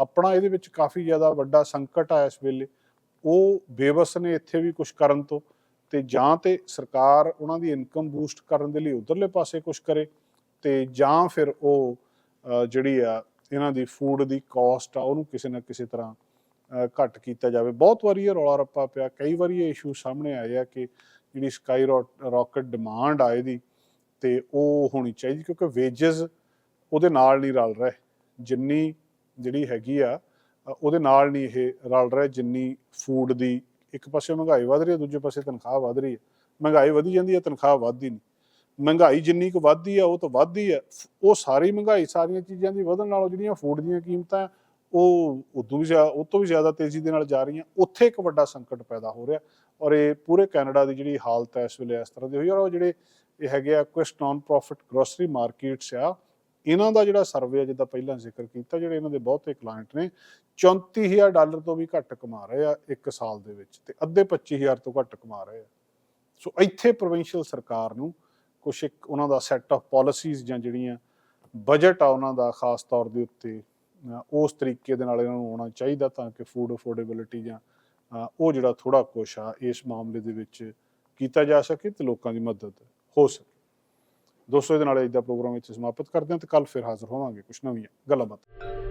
ਆਪਣਾ ਇਹਦੇ ਵਿੱਚ ਕਾਫੀ ਜ਼ਿਆਦਾ ਵੱਡਾ ਸੰਕਟ ਆ ਇਸ ਵੇਲੇ। ਉਹ ਬੇਵਸ ਨੇ ਇੱਥੇ ਵੀ ਕੁਝ ਕਰਨ ਤੋਂ ਤੇ ਜਾਂ ਤੇ ਸਰਕਾਰ ਉਹਨਾਂ ਦੀ ਇਨਕਮ ਬੂਸਟ ਕਰਨ ਦੇ ਲਈ ਉਧਰਲੇ ਪਾਸੇ ਕੁਝ ਕਰੇ ਤੇ ਜਾਂ ਫਿਰ ਉਹ ਜਿਹੜੀ ਆ, ਇਹਨਾਂ ਦੀ ਫੂਡ ਦੀ ਕਾਸਟ ਆ, ਉਹਨੂੰ ਕਿਸੇ ਨਾ ਕਿਸੇ ਤਰ੍ਹਾਂ ਘੱਟ ਕੀਤਾ ਜਾਵੇ। ਬਹੁਤ ਵਾਰੀ ਇਹ ਰੌਲਾ ਰੱਪਾ ਪਿਆ। ਕਈ ਵਾਰੀ ਇਹ ਇਸ਼ੂ ਸਾਹਮਣੇ ਆਏ ਆ ਕਿ ਜਿਹੜੀ ਸਕਾਈ ਰਾਕਟ ਡਿਮਾਂਡ ਆ ਇਹਦੀ ਤੇ ਉਹ ਹੋਣੀ ਚਾਹੀਦੀ ਕਿਉਂਕਿ ਵੇਜਸ ਉਹਦੇ ਨਾਲ ਨਹੀਂ ਰਲ ਰਹੇ। ਜਿੰਨੀ ਜਿਹੜੀ ਹੈਗੀ ਆ ਉਹਦੇ ਨਾਲ ਨਹੀਂ ਇਹ ਰਲ ਰਿਹਾ ਜਿੰਨੀ ਫੂਡ ਦੀ ਇੱਕ ਪਾਸੇ ਮਹਿੰਗਾਈ ਵਧ ਰਹੀ ਹੈ, ਦੂਜੇ ਪਾਸੇ ਤਨਖਾਹ ਵਧ ਰਹੀ ਹੈ। ਮਹਿੰਗਾਈ ਵਧੀ ਜਾਂਦੀ ਹੈ, ਤਨਖਾਹ ਵੱਧਦੀ ਨਹੀਂ। ਮਹਿੰਗਾਈ ਜਿੰਨੀ ਕੁ ਵੱਧਦੀ ਆ ਉਹ ਤਾਂ ਵੱਧਦੀ ਆ ਉਹ ਸਾਰੀ ਮਹਿੰਗਾਈ ਸਾਰੀਆਂ ਚੀਜ਼ਾਂ ਦੀ ਵਧਣ ਨਾਲੋਂ ਜਿਹੜੀਆਂ ਫੂਡ ਦੀਆਂ ਕੀਮਤਾਂ, ਉਹ ਉਦੋਂ ਵੀ ਜ਼ਿਆਦਾ ਉਹ ਤੋਂ ਵੀ ਜ਼ਿਆਦਾ ਤੇਜ਼ੀ ਦੇ ਨਾਲ ਜਾ ਰਹੀਆਂ। ਉੱਥੇ ਇੱਕ ਵੱਡਾ ਸੰਕਟ ਪੈਦਾ ਹੋ ਰਿਹਾ ਔਰ ਇਹ ਪੂਰੇ ਕੈਨੇਡਾ ਦੀ ਜਿਹੜੀ ਹਾਲਤ ਹੈ, ਇਸ ਵੇਲੇ ਇਸ ਤਰ੍ਹਾਂ ਦੀ ਹੋਈ ਔਰ ਉਹ ਜਿਹੜੇ ਇਹ ਹੈਗੇ ਆ Quest non profit grocery markets ਆ। ਇਹਨਾਂ ਦਾ ਜਿਹੜਾ ਸਰਵੇ ਆ, ਜਿੱਦਾਂ ਪਹਿਲਾਂ ਜ਼ਿਕਰ ਕੀਤਾ, ਜਿਹੜੇ ਇਹਨਾਂ ਦੇ ਬਹੁਤੇ ਕਲਾਇੰਟ ਨੇ 34000 ਡਾਲਰ ਤੋਂ ਵੀ ਘੱਟ ਕਮਾ ਰਹੇ ਆ ਇੱਕ ਸਾਲ ਦੇ ਵਿੱਚ ਤੇ ਅੱਧੇ 25000 ਤੋਂ ਘੱਟ ਕਮਾ ਰਹੇ ਆ। ਸੋ ਇੱਥੇ ਪ੍ਰੋਵਿੰਸ਼ੀਅਲ ਸਰਕਾਰ ਨੂੰ ਕੁਛ ਇੱਕ ਉਹਨਾਂ ਦਾ ਸੈੱਟ ਆਫ ਪਾਲਿਸੀਜ਼ ਜਾਂ ਜਿਹੜੀਆਂ ਬਜਟ ਆ ਉਹਨਾਂ ਦਾ ਖਾਸ ਤੌਰ ਦੇ ਉੱਤੇ ਉਸ ਤਰੀਕੇ ਦੇ ਨਾਲ ਇਹਨਾਂ ਨੂੰ ਆਉਣਾ ਚਾਹੀਦਾ ਤਾਂ ਕਿ ਫੂਡ ਅਫੋਰਡੇਬਿਲਿਟੀ ਜਾਂ ਉਹ ਜਿਹੜਾ ਥੋੜਾ ਕੁਛ ਆ, ਇਸ ਮਾਮਲੇ ਦੇ ਵਿੱਚ ਕੀਤਾ ਜਾ ਸਕੇ ਤੇ ਲੋਕਾਂ ਦੀ ਮਦਦ। ਹੋ ਸਕੇ। ਦੋਸਤੋ, ਇਹਦੇ ਨਾਲ ਅੱਜ ਦਾ ਪ੍ਰੋਗਰਾਮ ਇੱਥੇ ਸਮਾਪਤ ਕਰਦੇ ਹਾਂ ਤੇ ਕੱਲ ਫਿਰ ਹਾਜ਼ਰ ਹੋਵਾਂਗੇ ਕੁਝ ਨਵੀਆਂ ਗੱਲਾਂ ਬਾਤਾਂ।